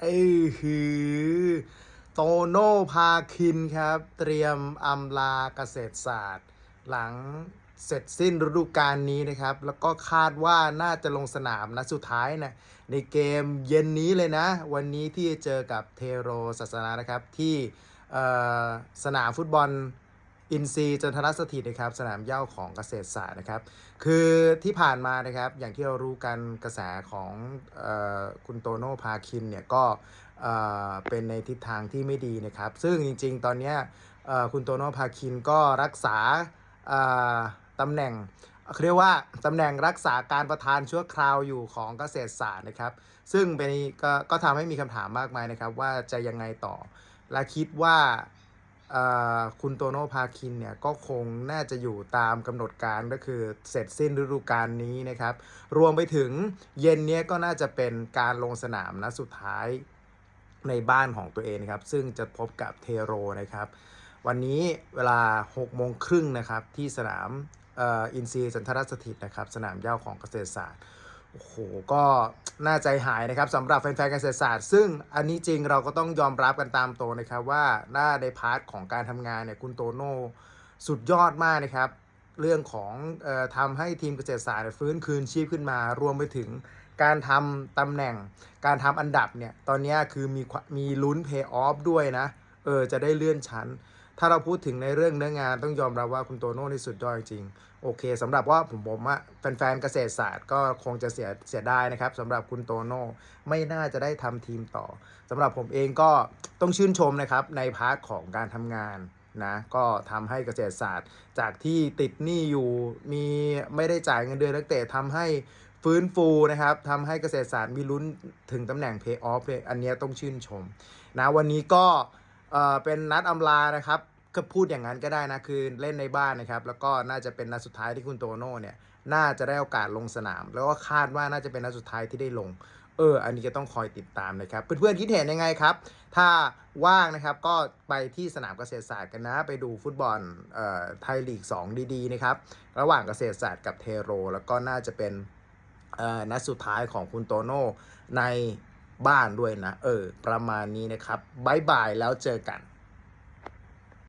เอ้ยฮือโตโน่พาคินครับ เตรียมอำลาเกษตรศาสตร์ หลังเสร็จสิ้นฤดูกาลนี้นะครับ แล้วก็คาดว่าน่าจะลงสนามนัดสุดท้ายนะในเกมเย็นนี้เลยนะ วันนี้ที่จะเจอกับเทโรศาสนานะครับที่สนามฟุตบอล อินซีย์จันทรสถิตนะครับสนามเย้าของเกษตรศาสตร์นะครับ คือที่ผ่านมานะครับอย่างที่เรารู้กันกระแสของออคุณโตโน่พาคินเนี่ยก็เเป็นในทิศทางที่ไม่ดีนะครับ ซึ่งจริงๆ ตอนนี้คุณโตโน่พาคินก็รักษาตำแหน่งเรียกว่าตำแหน่งรักษาการประธานชั่วคราวอยู่ของเกษตรศาสตร์นะครับ ซึ่งเป็นก็ก็ทำให้มีคำถามมากมายนะครับ ว่าจะยังไงต่อและคิดว่า คุณโตโน่พาคินเนี่ยก็คงน่าจะอยู่ตามกำหนดการก็คือเสร็จสิ้นฤดูกาลนี้นะครับ รวมไปถึงเย็นนี้ก็น่าจะเป็นการลงสนามนัดสุดท้ายในบ้านของตัวเองนะครับ ซึ่งจะพบกับเทโรนะครับ วันนี้เวลา6โมงครึ่งนะครับที่สนามอินซีสันทรสถิตนะครับ สนามเย้าของเกษตรศาสตร์ โอ้โห ก็น่าใจหายนะครับสำหรับแฟนๆเกษตรศาสตร์ ซึ่งอันนี้จริงเราก็ต้องยอมรับกันตามตรงนะครับว่าหน้าในพาร์ทของการทำงานเนี่ยคุณโตโน่สุดยอดมากนะครับ เรื่องของออทำให้ทีมเกษตรศาสตร์ฟื้นคืนชีพขึ้นมา รวมไปถึงการทำตำแหน่ง การทำอันดับเนี่ย ตอนนี้คือมีมีลุ้นเพย์ออฟด้วยนะ เออ จะได้เลื่อนชั้น ถ้าเราพูดถึงในเรื่องเนื้องานต้องยอมรับว่าคุณโตโน่นี่สุดยอดจริงโอเคสำหรับว่าผมผมอะแฟนๆเกษตรศาสตร์ก็คงจะเสียเสียดายนะครับสำหรับคุณโตโน่ไม่น่าจะได้ทำทีมต่อสำหรับผมเองก็ต้องชื่นชมนะครับในพาร์ทของการทำงานนะก็ทำให้เกษตรศาสตร์ จากที่ติดหนี้อยู่มีไม่ได้จ่ายเงินเดือนนักเตะทำให้ฟื้นฟูนะครับทำให้เกษตรศาสตร์มีลุ้นถึงตำแหน่ง Pay Off เลยอันนี้ต้องชื่นชมนะวันนี้ก็ เอ่อเป็นนัดอำลานะครับก็พูดอย่างนั้นก็ได้นะคือเล่นในบ้านนะครับ แล้วก็น่าจะเป็นนัดสุดท้ายที่คุณโตโน่เนี่ยน่าจะได้โอกาสลงสนาม แล้วก็คาดว่าน่าจะเป็นนัดสุดท้ายที่ได้ลง เออ อันนี้ก็ต้องคอยติดตามนะครับ เพื่อนๆคิดเห็นยังไงครับ ถ้าว่างนะครับก็ไปที่สนามเกษตรศาสตร์กันนะ ไปดูฟุตบอลเอ่อไทยลีก 2 ดีๆนะครับระหว่างเกษตรศาสตร์กับเทโร แล้วก็น่าจะเป็นเอ่อนัดสุดท้ายของคุณโตโน่ใน บ้านด้วยนะ เออ ประมาณนี้นะครับบ๊ายบายแล้วเจอกัน